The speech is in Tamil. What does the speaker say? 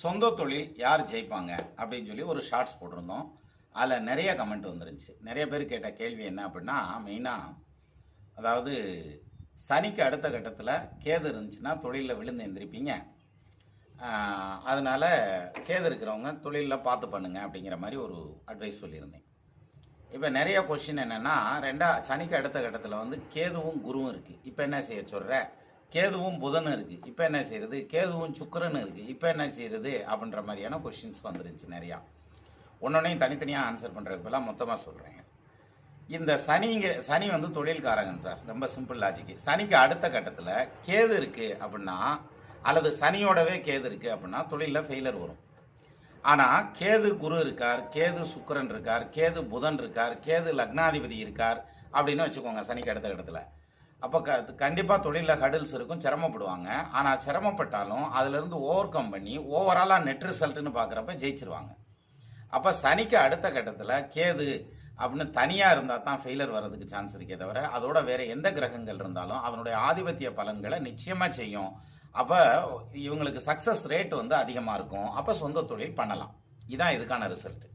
சொந்த தொழில் யார் ஜெயிப்பாங்க அப்படின்னு சொல்லி ஒரு ஷார்ட்ஸ் போட்டிருந்தோம். அதில் நிறைய கமெண்ட் வந்துருந்துச்சு. நிறைய பேர் கேட்ட கேள்வி என்ன அப்படின்னா மெயினாக அதாவது சனிக்கு அடுத்த கட்டத்தில் கேது இருந்துச்சுன்னா தொழிலில் விழுந்து எந்திரிப்பீங்க. அதனால் கேது இருக்கிறவங்க தொழிலில் பார்த்து பண்ணுங்க அப்படிங்கிற மாதிரி ஒரு அட்வைஸ் சொல்லியிருந்தேன். இப்போ நிறைய கொஷின் என்னென்னா ரெண்டா சனிக்கு அடுத்த கட்டத்தில் வந்து கேதுவும் குருவும் இருக்குது இப்போ என்ன செய்ய சொல்கிற கேதுவும் புதனும் இருக்குது இப்போ என்ன செய்கிறது கேதுவும் சுக்கிரனும் இருக்குது இப்போ என்ன செய்கிறது அப்படின்ற மாதிரியான கொஷின்ஸ் வந்துருந்துச்சு நிறையா. ஒன்றொன்னையும் தனித்தனியாக ஆன்சர் பண்ணுறதுக்கு பதிலாக மொத்தமாக சொல்கிறேன் இந்த சனிங்க சனி வந்து தொழில்காரங்க சார். ரொம்ப சிம்பிள் லாஜிக்கு சனிக்கு அடுத்த கட்டத்தில் கேது இருக்குது அப்படின்னா அல்லது சனியோடவே கேது இருக்குது அப்படின்னா தொழிலில் ஃபெயிலர் வரும். ஆனால் கேது குரு இருக்கார் கேது சுக்கரன் இருக்கார் கேது புதன் இருக்கார் கேது லக்னாதிபதி இருக்கார் அப்படின்னு வச்சுக்கோங்க சனிக்கு அடுத்த கட்டத்தில். அப்போ க கண்டிப்பாக தொழிலில் ஹடில்ஸ் இருக்கும் சிரமப்படுவாங்க. ஆனால் சிரமப்பட்டாலும் அதுலேருந்து ஓவர் கம் பண்ணி ஓவராலாக நெட் ரிசல்ட்டுன்னு பார்க்குறப்ப ஜெயிச்சிருவாங்க. அப்போ சனிக்கு அடுத்த கட்டத்தில் கேது அப்படின்னு தனியாக இருந்தால் தான் ஃபெயிலர் வர்றதுக்கு சான்ஸ் இருக்கே தவிர அதோட வேற எந்த கிரகங்கள் இருந்தாலும் அதனுடைய ஆதிபத்திய பலன்களை நிச்சயமாக செய்யும். அப்போ இவங்களுக்கு சக்ஸஸ் ரேட் வந்து அதிகமாக இருக்கும். அப்போ சொந்த தொழில் பண்ணலாம். இதுதான் இதுக்கான ரிசல்ட்டு